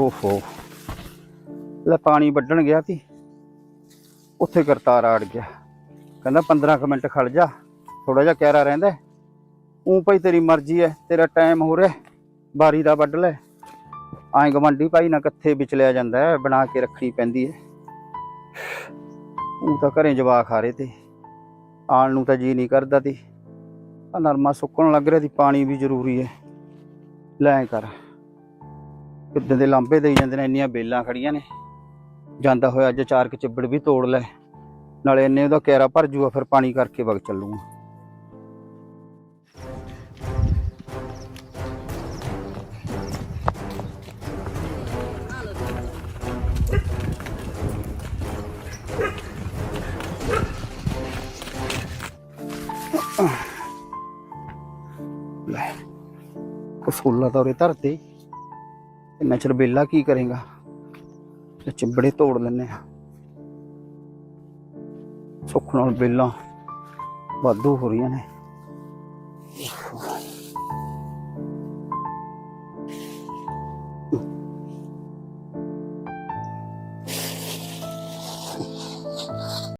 ਓਹੋ ਲੈ ਪਾਣੀ ਵੱਢਣ ਗਿਆ ਸੀ। ਉੱਥੇ ਕਰਤਾਰ ਆੜ ਗਿਆ। ਕਹਿੰਦਾ 15 ਕੁ ਮਿੰਟ ਖੜ ਜਾ। ਥੋੜਾ ਜਿਹਾ ਕਹਿਰਾ ਰਹਿੰਦਾ। ਉਹ ਭਾਈ ਤੇਰੀ ਮਰਜ਼ੀ ਹੈ ਤੇਰਾ ਟਾਈਮ ਹੋ ਰਿਹਾ। ਬਾਰੀ ਦਾ ਵੱਢ ਲੈ। ਐਂ ਗਵੰਡੀ ਭਾਈ ਨਾ ਕੱਥੇ ਵਿਚਲਿਆ ਜਾਂਦਾ ਹੈ ਬਣਾ ਕੇ ਰੱਖਣੀ ਪੈਂਦੀ ਹੈ ਉਹ ਤਾਂ ਘਰੇ ਜਵਾ ਖਾ ਰਹੇ ਤੇ। ਆਣ ਨੂੰ ਤਾਂ ਜੀ ਨਹੀਂ ਕਰਦਾ ਤੀ ਆ ਨਰਮਾ ਸੁੱਕਣ ਲੱਗ ਰਿਹਾ ਸੀ। ਪਾਣੀ ਵੀ ਜ਼ਰੂਰੀ ਹੈ ਲੈ ਕਰ। ਕਿੱਦਾਂ ਦੇ ਲਾਂਬੇ ਦੇਈ ਜਾਂਦੇ ਨੇ, ਇੰਨੀਆਂ ਬੇਲਾਂ ਖੜੀਆਂ ਨੇ। ਜਾਂਦਾ ਹੋਇਆ ਅੱਜ ਚਾਰ ਕੁ ਚਿੱਬੜ ਵੀ ਤੋੜ ਲੈ। ਨਾਲੇ ਇੰਨੇ ਉਹਦਾ ਕੈਰਾ ਭਰ ਜੂਗਾ, ਫਿਰ ਪਾਣੀ ਕਰਕੇ ਵਗ ਚੱਲੂਗਾ। ਲੈ। ਕਸੂਲਾ ਤਾਂ ਉਰੇ ਧਰਤੇ। ਇੰਨਾ ਚਿਰ ਬੇਲਾ ਕੀ ਕਰੇਗਾ? ਤੇ ਚਿੰਬੜੇ ਤੋੜ ਲੈਨੇ ਆ ਸੁੱਖ ਨਾਲ ਬੇਲਾਂ ਵਾਧੂ ਹੋ ਰਹੀਆਂ ਨੇ।